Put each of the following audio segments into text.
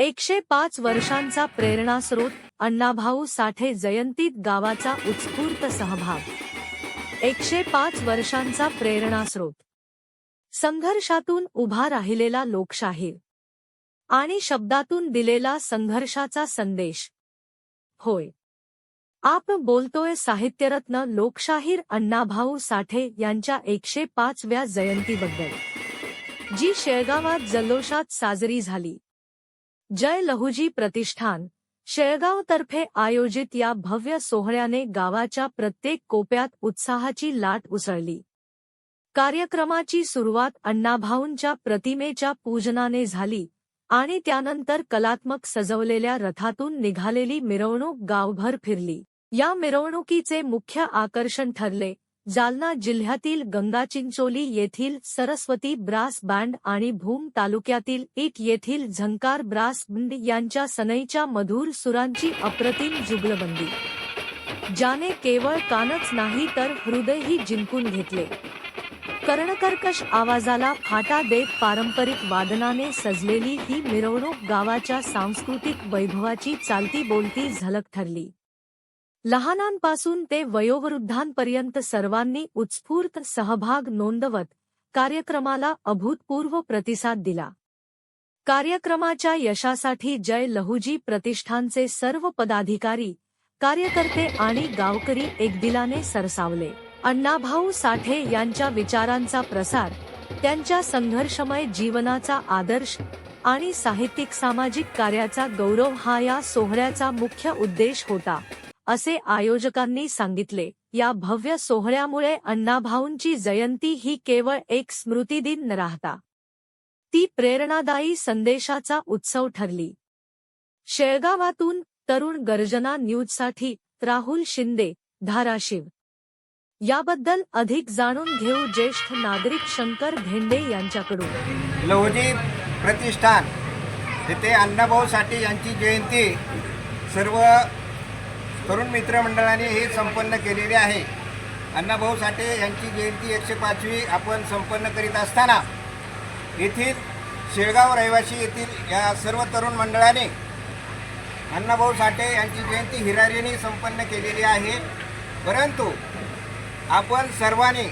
एकशे पाच वर्षांचा प्रेरणास्रोत अण्णाभाऊ साठे जयंतीत गावाचा उत्स्फूर्त सहभाग. एकशे पाच वर्षांचा प्रेरणास्रोत संघर्षातून उभा राहिलेला लोकशाहीर. आणि शब्दातून दिलेला संघर्षाचा संदेश. होय. आप बोलतोय साहित्यरत्न लोकशाहीर अण्णाभाऊ साठे यांच्या एकशे पाचव्या जयंतीबद्दल. जी शेळगावात जल्लोषात साजरी झाली. जय लहुजी प्रतिष्ठान. शेळगावतर्फे आयोजित या भव्य सोहळ्याने गावाच्या प्रत्येक कोप्यात उत्साहाची लाट उसळली. कार्यक्रमाची सुरुवात अण्णाभाऊंच्या प्रतिमेच्या पूजनाने झाली आणि त्यानंतर कलात्मक सजवलेल्या रथातून निघालेली मिरवणूक गावभर फिरली. या मिरवणुकीचे मुख्य आकर्षण ठरले जालना जिल्ह्यातील गंगाचिंचोली येथील सरस्वती ब्रास बँड आणि भूम तालुक्यातील इट येथील झंकार ब्रास बँड यांच्या सनईच्या मधुर सुरांची अप्रतिम जुगलबंदी. ज्याने केवळ कानच नाही तर हृदयही जिंकून घेतले. कर्णकर्कश आवाजाला फाटा देत पारंपरिक वादनाने सजलेली ही मिरवणूक गावाच्या सांस्कृतिक वैभवाची चालती बोलती झलक ठरली. लहानांपासून ते वयोवृद्धांपर्यंत सर्वांनी उत्स्फूर्त सहभाग नोंदवत कार्यक्रमाला अभूतपूर्व प्रतिसाद दिला. कार्यक्रमाच्या यशासाठी जय लहुजी प्रतिष्ठानचे सर्व पदाधिकारी कार्यकर्ते आणि गावकरी एकदिलाने सरसावले. अण्णाभाऊ साठे यांच्या विचारांचा प्रसार त्यांच्या संघर्षमय जीवनाचा आदर्श आणि साहित्यिक सामाजिक कार्याचा गौरव हा या सोहळ्याचा मुख्य उद्देश होता. असे आयोजकांनी सांगितले. या भव्य सोहळ्यामुळे अण्णाभाऊंची जयंती ही केवळ एक स्मृतिदिन न राहता. ती प्रेरणादायी संदेशाचा उत्सव ठरली. शेळगावातून तरुण गर्जना न्यूजसाठी राहुल शिंदे धाराशिव. याबद्दल अधिक जाणून घेऊ ज्येष्ठ नागरिक शंकर धेंडे यांच्याकडून. लहुजी प्रतिष्ठान. येथे अण्णाभाऊ साठे यांची जयंती. सर्व तरुण मित्रमंडळाने हे संपन्न केलेली आहे. अण्णाभाऊ साठे यांची जयंती एकशे पाचवी आपण संपन्न करीत असताना येथील शेळगाव रहिवासी येथील या सर्व तरुण मंडळाने अण्णाभाऊ साठे यांची जयंती हिरारीने संपन्न केलेली आहे. परंतु आपण सर्वांनी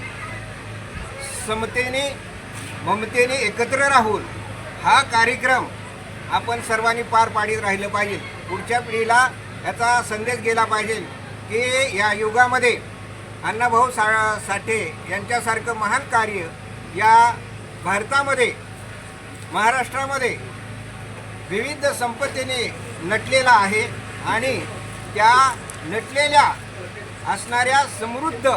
समतेने ममतेने एकत्र राहून हा कार्यक्रम आपण सर्वांनी पार पाडीत राहिलं पाहिजे. पुढच्या पिढीला याचा संदेश गेला पाहिजे की या युगामध्ये अण्णाभाऊ सा साठे यांच्यासारखं महान कार्य या भारतामध्ये महाराष्ट्रामध्ये विविध संपत्तीने नटलेला आहे आणि त्या नटलेल्या असणाऱ्या समृद्ध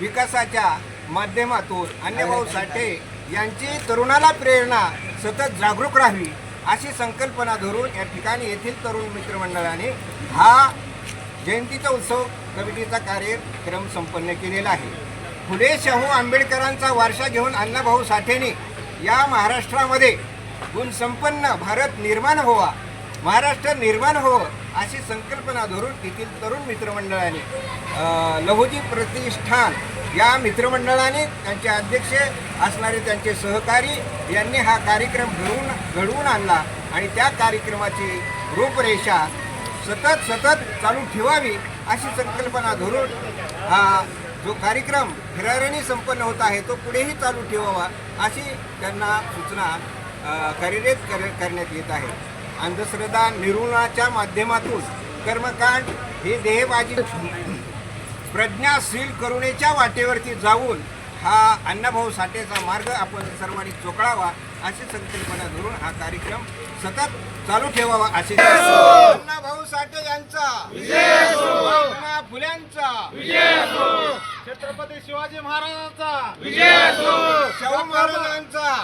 विकासाच्या माध्यमातून अण्णाभाऊ साठे यांची तरुणाला प्रेरणा सतत जागरूक राहावी. अशी संकल्पना धरून या ठिकाणी येथील तरुण मित्रमंडळाने हा जयंतीचा उत्सव कमिटीचा कार्यक्रम संपन्न केलेला आहे. फुले शाहू आंबेडकरांचा वारसा घेऊन अण्णाभाऊ साठेने या महाराष्ट्रामध्ये गुणसंपन्न भारत निर्माण व्हावा. महाराष्ट्र निर्माण व्हावं अशी संकल्पना धरून तेथील तरुण मित्रमंडळाने अ, लहुजी प्रतिष्ठान या मित्रमंडळाने त्यांचे अध्यक्ष असणारे त्यांचे सहकारी यांनी हा कार्यक्रम घडवून घडवून आणला आणि त्या कार्यक्रमाची रूपरेषा सतत सतत चालू ठेवावी अशी संकल्पना धरून हा जो कार्यक्रम फिरारीने संपन्न होत आहे तो पुढेही चालू ठेवावा अशी त्यांना सूचना कार्यरत कर करण्यात येत आहे. अंधश्रद्धा निर्मूलनाच्या माध्यमातून कर्मकांड हे देहबाजी प्रज्ञाशील करुणेच्या वाटेवरती जाऊन हा अण्णाभाऊ साठेचा मार्ग आपण सर्वांनी चोकळावा अशी संकल्पना धरून हा कार्यक्रम सतत चालू ठेवावा असे अण्णाभाऊ साठे यांचा. फुल्यांचा. छत्रपती शिवाजी महाराजांचा. शाहू महाराजांचा.